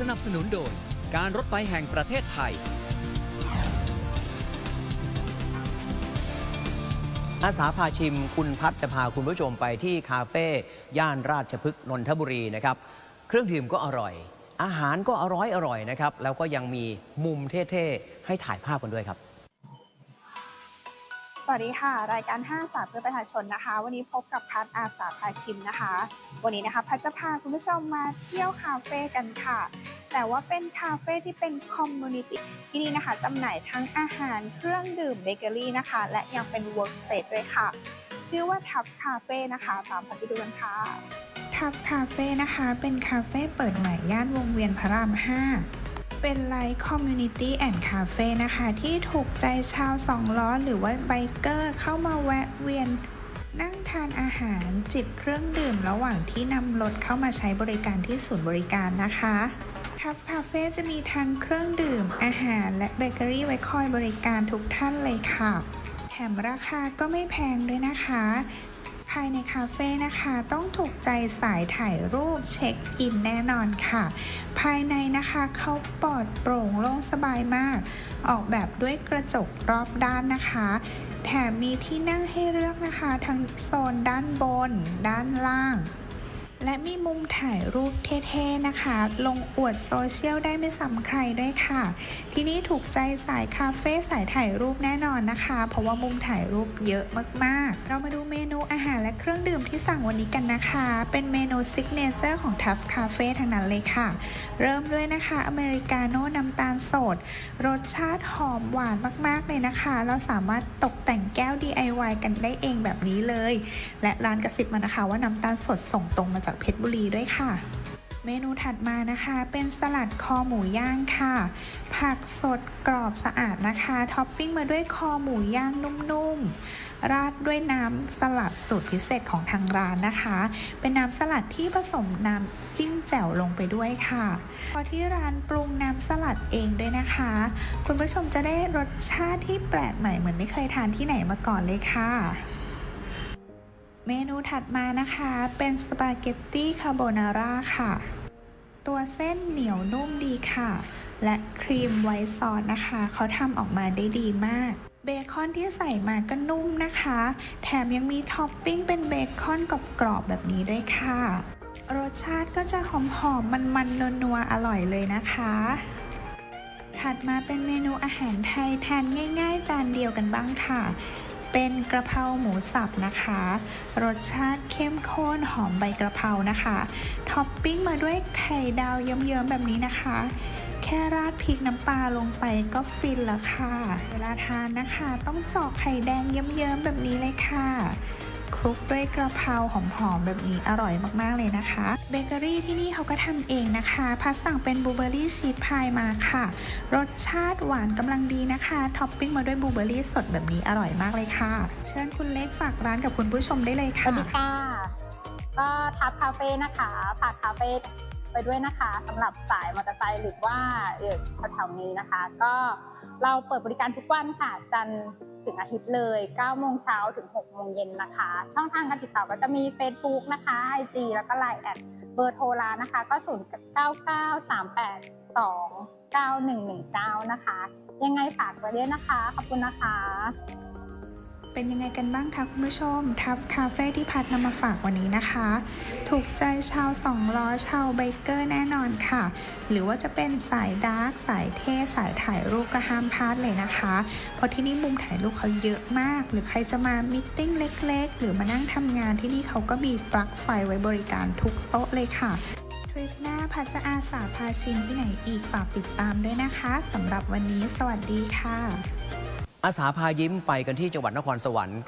สนับสนุนโดยการรถไฟแห่งประเทศไทย อาสาพาชิมคุณพัฒจะพาคุณผู้ชมไปที่คาเฟ่ย่านราชพฤกษ์นนทบุรีนะครับ เครื่องดื่มก็อร่อย อาหารก็อร่อยอร่อยนะครับ แล้วก็ยังมีมุมเท่ ๆ ให้ถ่ายภาพกันด้วยครับ วัสดีค่ะ รายการ5สาเพื่อประชาชนนะคะ วันนี้พบกับพัฒอาสาพาชิมนะคะ วันนี้นะคะพัฒจะพาคุณผู้ชมมาเที่ยวคาเฟ่กันค่ะ แต่ว่าเป็นคาเฟ่ที่เป็นคอมมูนิตี้ที่นี่นะคะจำหน่ายทั้งอาหารเครื่องดื่มเบเกอรี่นะคะ และยังเป็น work space ด้วยค่ะ ชื่อว่าทับคาเฟ่นะคะตามพัฒไปดูกันค่ะทับคาเฟ่นะคะ เป็นคาเฟ่เปิดใหม่ย่านวงเวียนพระราม 5 เป็นไลฟ์คอมมูนิตี้แอนด์คาเฟ่นะคะ ที่ถูกใจชาวสองล้อหรือว่าไบเกอร์เข้ามาแวะเวียน นั่งทานอาหารจิบเครื่องดื่มระหว่างที่นำรถเข้ามาใช้บริการที่ศูนย์บริการนะคะทัฟคาเฟ่จะมีทั้งเครื่องดื่ม อาหารและเบเกอรี่ไว้คอยบริการทุกท่านเลยค่ะ แถมราคาก็ไม่แพงด้วยนะคะายในคาเฟ่นะคะ ต้องถูกใจสายถ่ายรูปเช็คอินแน่นอนค่ะ ภายในนะคะเขาปลอดโปร่งโล่งสบายมาก ออกแบบด้วยกระจกรอบด้านนะคะ แถมมีที่นั่งให้เลือกนะคะ ทั้งโซนด้านบน ด้านล่าง และมีมุมถ่ายรูปเท่ๆนะคะ ลงอวดโซเชียลได้ไม่ซ้ำใครด้วยค่ะ ที่นี่ถูกใจสายคาเฟ่สายถ่ายรูปแน่นอนนะคะ เพราะว่ามุมถ่ายรูปเยอะมากๆ เรามาดูเมนูอาหารและเครื่องดื่มที่สั่งวันนี้กันนะคะ เป็นเมนูซิกเนเจอร์ของทัฟคาเฟ่ทั้งนั้นเลยค่ะ เริ่มด้วยนะคะ อเมริกาโน่น้ำตาลสด รสชาติหอมหวานมากๆเลยนะคะ เราสามารถตกแต่งแก้ว DIY กันได้เองแบบนี้เลย และร้านกระซิบมานะคะว่าน้ำตาลสดส่งตรงมาจากเพชรบุรีด้วยค่ะ เมนูถัดมานะคะเป็นสลัดคอหมูย่างค่ะ ผักสดกรอบสะอาดนะคะท็อปปิ้งมาด้วยคอหมูย่างนุ่มๆ ราดด้วยน้ำสลัดสูตรพิเศษของทางร้านนะคะ เป็นน้ำสลัดที่ผสมน้ำจิ้มแจ่วลงไปด้วยค่ะ พอที่ร้านปรุงน้ำสลัดเองด้วยนะคะ คุณผู้ชมจะได้รสชาติที่แปลกใหม่เหมือนไม่เคยทานที่ไหนมาก่อนเลยค่ะ เมนูถัดมานะคะเป็นสปาเกตตี้คาโบนาร่าค่ะ ตัวเส้นเหนียวนุ่มดีค่ะ และครีมไวท์ซอสนะคะ เขาทำออกมาได้ดีมาก เบคอนที่ใส่มาก็นุ่มนะคะ แถมยังมีท็อปปิ้งเป็นเบคอนกรอบๆแบบนี้ด้วยค่ะ รสชาติก็จะหอมๆมันๆนัวๆอร่อยเลยนะคะ ถัดมาเป็นเมนูอาหารไทยทานง่าย ๆ จานเดียวกันบ้างค่ะ เป็นกระเพราหมูสับนะคะ รสชาติเข้มข้นหอมใบกระเพรานะคะ ท็อปปิ้งมาด้วยไข่ดาวเยิ้มๆแบบนี้นะคะ แค่ราดพริกน้ำปลาลงไปก็ฟินแล้วค่ะ เวลาทานนะคะ ต้องจอกไข่แดงเยิ้มๆแบบนี้เลยค่ะ คลุกด้วยกระเพราหอมๆแบบนี้อร่อยมากๆเลยนะคะเบเกอรี่ที่นี่เขาก็ทำเองนะคะพัสสั่งเป็นบลูเบอร์รี่ชีสพายมาค่ะ รสชาติหวานกำลังดีนะคะท็อปปิ้งมาด้วยบลูเบอร์รี่สดแบบนี้อร่อยมากเลยค่ะ เชิญคุณเล็กฝากร้านกับคุณผู้ชมได้เลยสวัค่ะสดีค่ะก็ทับคาเฟ่นะคะฝากคาเฟ่ไปด้วยนะคะสำหรับสายมอเตอร์ไซค์หรือว่าเออแถวๆนี้นะคะ ก็เราเปิดบริการทุกวันค่ะจันทร์ ถึงอาทิตย์เลย9โมงเช้าถึง6โมงเย็นนะคะ ช่องทางการติดต่อก็จะมี Facebook นะคะ IG แล้วก็ Line แอดเบอร์โทรร้านนะคะ ก็ 0 9 9 3 8 2 9 1 1 9 นะคะ ยังไงฝากไว้ด้วยนะคะ ขอบคุณนะคะ เป็นยังไงกันบ้างคะคุณผู้ชม ทัฟคาเฟ่ที่พัดนำมาฝากวันนี้นะคะ ถูกใจชาวสองล้อชาวไบเกอร์แน่นอนค่ะ หรือว่าจะเป็นสายดาร์กสายเท่สายถ่ายรูปก็ห้ามพลาดเลยนะคะ เพราะที่นี่มุมถ่ายรูปเขาเยอะมาก หรือใครจะมามิทติ้งเล็กๆ หรือมานั่งทำงานที่นี่เขาก็มีปลั๊กไฟไว้บริการทุกโต๊ะเลยค่ะทริปหน้าพัชจะอาสาพาชิมที่ไหนอีกฝากติดตามด้วยนะคะสำหรับวันนี้สวัสดีค่ะ อาสาพายิ้มไปกันที่จังหวัดนครสวรรค์